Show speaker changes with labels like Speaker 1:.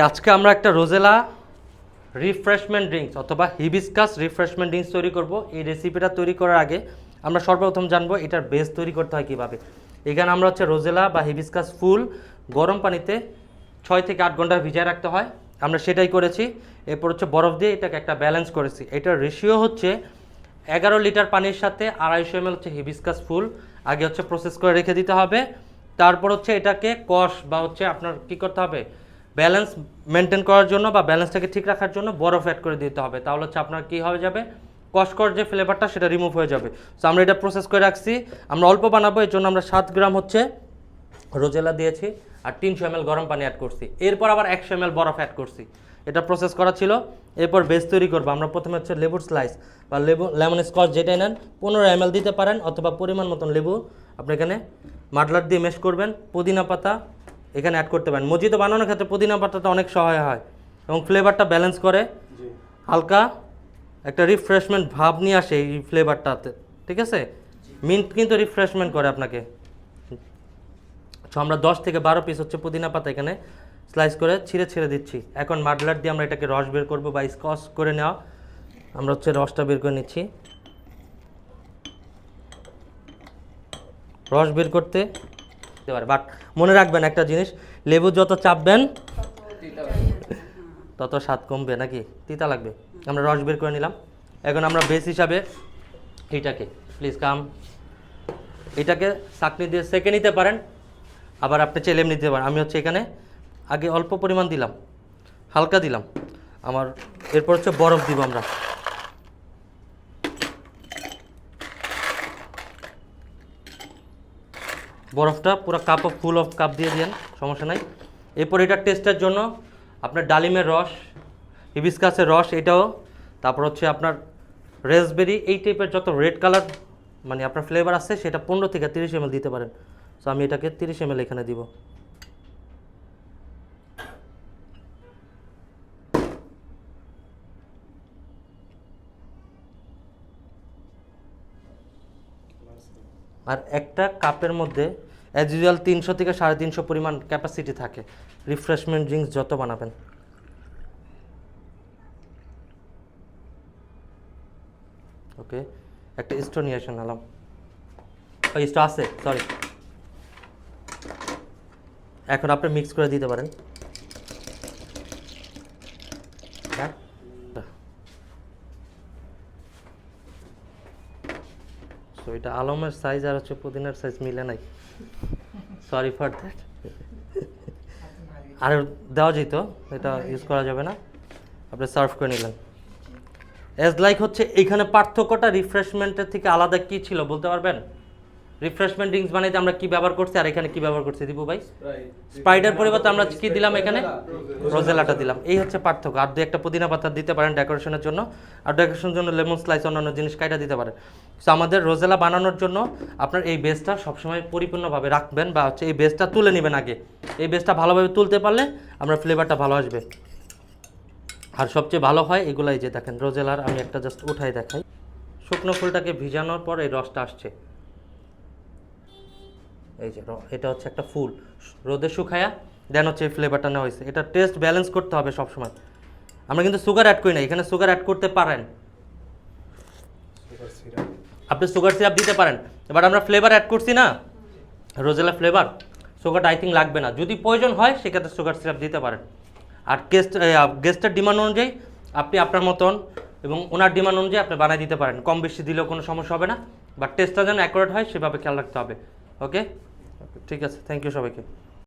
Speaker 1: আজকে আমরা একটা রোজেলা রিফ্রেশমেন্ট ড্রিঙ্কস অথবা হিবিসকাস রিফ্রেশমেন্ট ড্রিঙ্কস তৈরি করব। এই রেসিপিটা তৈরি করার আগে আমরা সর্বপ্রথম জানব এটার বেস তৈরি করতে হয় কীভাবে। এখানে আমরা হচ্ছে রোজেলা বা হিবিসকাস ফুল গরম পানিতে ছয় থেকে আট ঘণ্টা ভিজায় রাখতে হয়। আমরা সেটাই করেছি। এরপর হচ্ছে বরফ দিয়ে এটাকে একটা ব্যালেন্স করেছি। এটার রেশিও হচ্ছে এগারো লিটার পানির সাথে আড়াইশো এম হচ্ছে হিবিসকাস ফুল। আগে হচ্ছে প্রসেস করে রেখে দিতে হবে। তারপর হচ্ছে এটাকে কষ বা হচ্ছে আপনার কি করতে হবে? ব্যালেন্স মেনটেন করার জন্য বা ব্যালেন্সটাকে ঠিক রাখার জন্য বরফ অ্যাড করে দিতে হবে। তাহলে হচ্ছে আপনার কী হয়ে যাবে? কষকর যে ফ্লেভারটা সেটা রিমুভ হয়ে যাবে। সো আমরা এটা প্রসেস করে রাখছি। আমরা অল্প বানাবো, এর জন্য আমরা সাত গ্রাম হচ্ছে রোজেলা দিয়েছি আর তিনশো এম গরম পানি অ্যাড করছি। এরপর আবার একশো এম বরফ অ্যাড করছি। এটা প্রসেস করা ছিল। এরপর বেস তৈরি করব। আমরা প্রথমে হচ্ছে লেবুর স্লাইস বা লেবু লেমন স্কচ যেটাই নেন, পনেরো এম দিতে পারেন অথবা পরিমাণ মতন লেবু আপনি এখানে মাটলার দিয়ে মেশ করবেন। পুদিনা পাতা এখানে অ্যাড করতে পারেন। মজিতো বানানোর ক্ষেত্রে পুদিনা পাতাটা অনেক সহায় হয় এবং ফ্লেভারটা ব্যালেন্স করে হালকা একটা রিফ্রেশমেন্ট ভাব নিয়ে আসে এই ফ্লেভারটাতে ঠিক আছে? মিন্ট কিন্তু রিফ্রেশমেন্ট করে আপনাকে। সো আমরা দশ থেকে বারো পিস হচ্ছে পুদিনা পাতা এখানে স্লাইস করে ছিঁড়ে ছিঁড়ে দিচ্ছি। এখন মাডলার দিয়ে আমরা এটাকে রস বের করব বা স্কচ করে নেওয়া। আমরা হচ্ছে রসটা বের করে নিচ্ছি। রস বের করতে দিতে পারে। বাট মনে রাখবেন একটা জিনিস, লেবু যত চাপবেন তত স্বাদ কমবে নাকি? তিতা লাগবে। আমরা রস বের করে নিলাম। এখন আমরা বেস হিসাবে এইটাকে প্লিজ কাম এটাকে চাকনি দিয়ে সেকে নিতে পারেন, আবার আপনি চেলেম নিতে পারেন। আমি হচ্ছে এখানে আগে অল্প পরিমাণ দিলাম, হালকা দিলাম। আমার, এরপর হচ্ছে বরফ দিব আমরা। বরফটা পুরো cup of full of cup দিয়ে দিন সমস্যা নাই। এরপর এটার টেস্টের জন্য আপনার ডালিমের রস হিবিসকাসের রস, এটাও। তারপর হচ্ছে আপনার রেসবেরি এই টাইপের যত রেড কালার মানে আপনার ফ্লেভার আছে, সেটা পনেরো থেকে তিরিশ এম দিতে পারেন। সো আমি এটাকে তিরিশ এম এখানে দিব। আর একটা কাপের মধ্যে অ্যাজ ইউজুয়াল তিনশো থেকে সাড়ে তিনশো পরিমাণ ক্যাপাসিটি থাকে। রিফ্রেশমেন্ট ড্রিঙ্কস যত বানাবেন। ওকে একটা স্টো নিয়ে আসেন আলাম। ওই স্টো আছে? সরি এখন আপনি মিক্স করে দিতে পারেন। হ্যাঁ? সো এটা আলমের সাইজ আর হচ্ছে পুদিনার সাইজ মিলে নাই। সরি ফর দ্যাট আর, দেওয়া যেত, এটা ইউজ করা যাবে না। আপনি সার্ভ করে নিলেন। এজ লাইক হচ্ছে এইখানে পার্থক্যটা রিফ্রেশমেন্টের থেকে আলাদা কী ছিল বলতে পারবেন? রিফ্রেশমেন্ট ড্রিঙ্কস বানাইতে আমরা কি ব্যবহার করছি আর এখানে কি ব্যবহার করছি? দীপু ভাই? স্প্রাইডের পরিবর্তে আমরা কি দিলাম এখানে? রোজেলাটা দিলাম। এই হচ্ছে পার্থক্য। আর দু একটা পুদিনা পাতা দিতে পারেন ডেকোরেশনের জন্য। আর ডেকোরেশনের জন্য লেমন স্লাইস অন্যান্য জিনিস কাইটা দিতে পারেন। সো আমাদের রোজেলা বানানোর জন্য আপনার এই বেসটা সবসময় পরিপূর্ণভাবে রাখবেন বা হচ্ছে এই বেসটা তুলে নেবেন আগে। এই বেসটা ভালোভাবে তুলতে পারলে আমরা ফ্লেভারটা ভালো আসবে। আর সবচেয়ে ভালো হয় এগুলাই যে দেখেন রোজেলার আমি একটা জাস্ট উঠাই দেখাই। শুকনো ফুলটাকে ভিজানোর পর এই রসটা আসছে। এই যে এটা হচ্ছে একটা ফুল। রোদে শুকায়া দেন হচ্ছে এই ফ্লেভারটা নেওয়া হয়েছে। এটা টেস্ট ব্যালেন্স করতে হবে সবসময়। আমরা কিন্তু সুগার অ্যাড করি না এখানে সুগার অ্যাড করতে পারেন। আপনি সুগার সিরাপ দিতে পারেন। এবার আমরা ফ্লেভার অ্যাড করছি না? রোজেলা ফ্লেভার সুগারটা আই থিঙ্ক লাগবে না। যদি প্রয়োজন হয় সেক্ষেত্রে সুগার সিরাপ দিতে পারেন। আর গেস্ট গেস্টের ডিমান্ড অনুযায়ী আপনি আপনার মতন এবং ওনার ডিমান্ড অনুযায়ী আপনি বানিয়ে দিতে পারেন। কম বেশি দিলেও কোনো সমস্যা হবে না। বাট টেস্টটা যেন অ্যাকুরেট হয় সেভাবে খেয়াল রাখতে হবে। ওকে ঠিক আছে থ্যাংক ইউ সবাইকে।